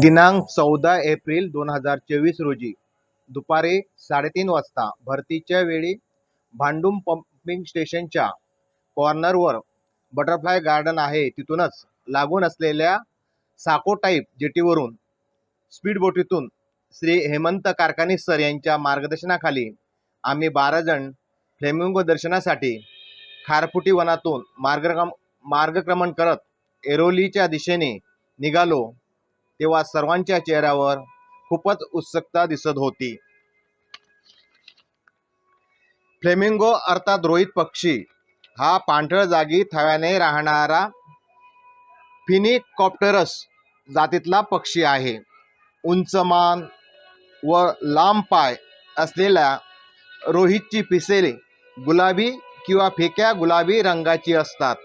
दिनांक चौदा एप्रिल दोन हजार चोवीस रोजी दुपारी साडेतीन वाजता भरतीच्या वेळी भांडुम पंपिंग स्टेशनच्या कॉर्नरवर बटरफ्लाय गार्डन आहे. तिथूनच लागून असलेल्या साको टाईप जेटीवरून स्पीड बोटीतून श्री हेमंत कारखानी सर यांच्या मार्गदर्शनाखाली आम्ही बारा जण फ्लेमिंगो दर्शनासाठी खारफुटी वनातून मार्गक्रम मार्गक्रमण करत एरोलीच्या दिशेने निघालो. तेव्हा सर्वांच्या चेहऱ्यावर खूपच उत्सुकता दिसत होती. फ्लेमिंगो अर्थात रोहित पक्षी हा पांढळ जागी थव्याने राहणारा फिनिकॉप्टरस जातीतला पक्षी आहे. उंच मान व लांब पाय असलेल्या रोहितची पिसेले गुलाबी किंवा फेक्या गुलाबी रंगाची असतात.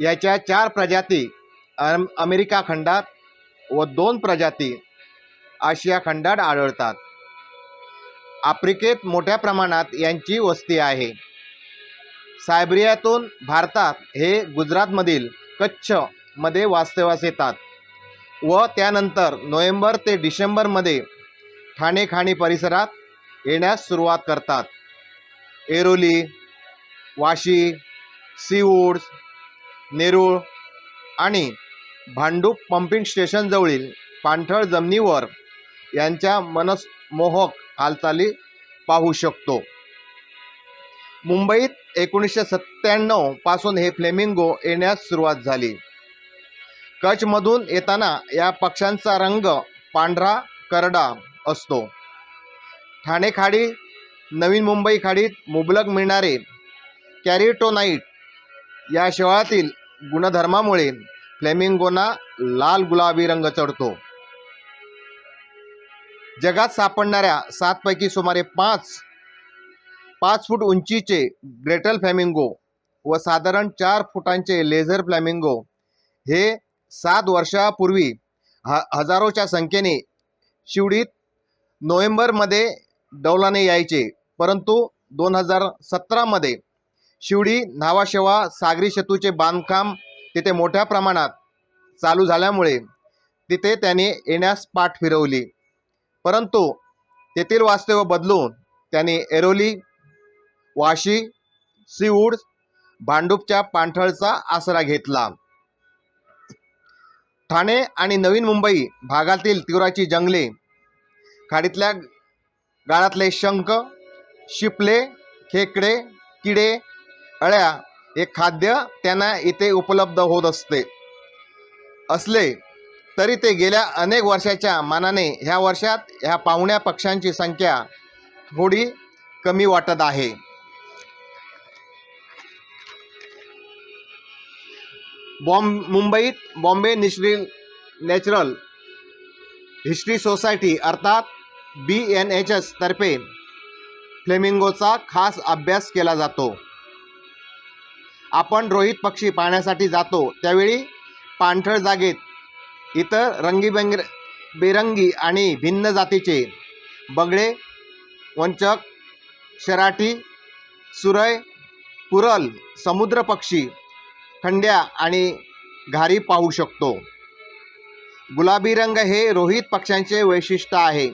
याच्या चार प्रजाती अमेरिका खंडात व दोन प्रजाती आशिया खंडात आढळतात. आफ्रिकेत मोठ्या प्रमाणात यांची वस्ती आहे. सायबरियातून भारतात हे गुजरातमधील कच्छमध्ये वास्तव्यास येतात व त्यानंतर नोव्हेंबर ते डिसेंबरमध्ये ठाणे खाणी परिसरात येण्यास सुरुवात करतात. एरोली वाशी सीवूड्स नेरूळ आणि भांडूप पंपिंग स्टेशनजवळील पाणथळ जमिनीवर यांच्या मनसमोहक हालचाली पाहू शकतो. मुंबईत एकोणीसशे सत्त्याण्णवपासून हे फ्लेमिंगो येण्यास सुरुवात झाली. कच्छमधून येताना या पक्ष्यांचा रंग पांढरा करडा असतो. ठाणे खाडी नवीन मुंबई खाडीत मुबलक मिळणारे कॅरिटोनाईट या शेवाळातील गुणधर्मामुळे फ्लेमिंगोना लाल गुलाबी रंग चढतो. जगात सापडणाऱ्या सातपैकी सुमारे पाच पाच फूट उंचीचे ग्रेटल फ्लॅमिंगो व साधारण चार फुटांचे लेझर फ्लॅमिंगो हे सात वर्षापूर्वी ह हजारोच्या संख्येने शिवडीत नोव्हेंबरमध्ये डौलाने यायचे. परंतु दोन हजार सतरामध्ये शिवडी न्हावाशेवा सागरी सेतूचे बांधकाम तिथे मोठ्या प्रमाणात चालू झाल्यामुळे तिथे त्याने येण्यास पाठ फिरवली. परंतु तेथील वास्तव्य बदलून त्याने एरोली वाशी सिऊड भांडूपच्या पाणथळचा आसरा घेतला. ठाणे आणि नवीन मुंबई भागातील तिवराची जंगले खाडीतल्या गाळातले शंख शिपले खेकडे किडे अळ्या हे खाद्य त्यांना इथे उपलब्ध होत असते. असले तरी ते गेल्या अनेक वर्षाच्या मानाने ह्या वर्षात ह्या पाहुण्या पक्ष्यांची संख्या थोडी कमी वाटत आहे. बॉम्ब मुंबईत बॉम्बे निश्री नॅचरल हिस्ट्री सोसायटी अर्थात बी एन एच एस तर्फे फ्लेमिंगोचा खास अभ्यास केला जातो. आपण रोहित पक्षी पाहण्यासाठी जातो. त्यावेळी पाणथळ जागेत इतर रंगीबेंग बेरंगी आणि भिन्न जातीचे बगळे वंचक शराठी सुरय कुरल समुद्र पक्षी खंड्या आणि घारी पाहू शकतो. गुलाबी रंग हे रोहित पक्ष्यांचे वैशिष्ट्य आहे.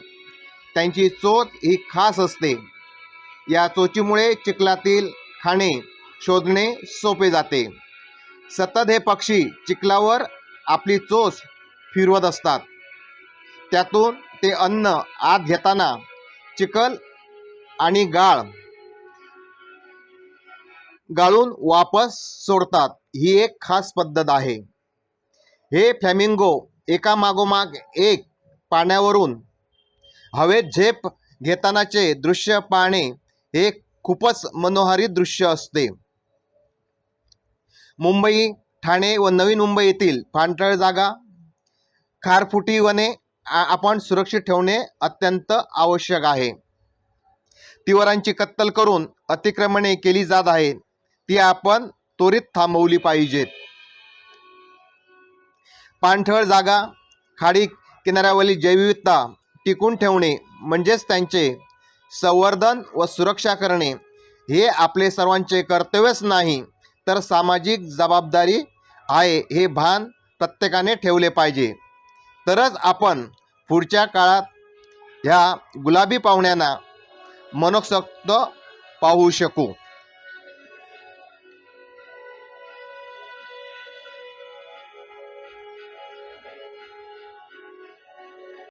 त्यांची चोच ही खास असते. या चोचीमुळे चिखलातील खाणे शोधणे सोपे जाते. सतत हे पक्षी चिखलावर आपली चोच फिरवत असतात. त्यातून ते अन्न आत घेताना चिखल आणि गाळ गाळून वापस सोडतात. ही एक खास पद्धत आहे. हे फ्लॅमिंगो एका मागोमाग एक पाण्यावरून हवेत झेप घेतानाचे दृश्य पाहणे हे खूपच मनोहारी दृश्य असते. मुंबई ठाणे व नवी मुंबई येथील पाणथळ जागा खारफुटी वने आपण सुरक्षित ठेवणे अत्यंत आवश्यक आहे. तिवरांची कत्तल करून अतिक्रमणे केली जात आहेत ती आपण त्वरित थांबवली पाहिजेत पाणथळ जागा खाडी किनाऱ्यावरील जैवविविधता टिकून ठेवणे म्हणजेच त्यांचे संवर्धन व सुरक्षा करणे हे आपले सर्वांचे कर्तव्यच नाही. तर सामाजिक जबाबदारी आहे हे भान प्रत्येकाने ठेवले पाहिजे. तरच आपण पुढच्या काळात ह्या गुलाबी पाहुण्यांना मनोसक्त पाहू शकू.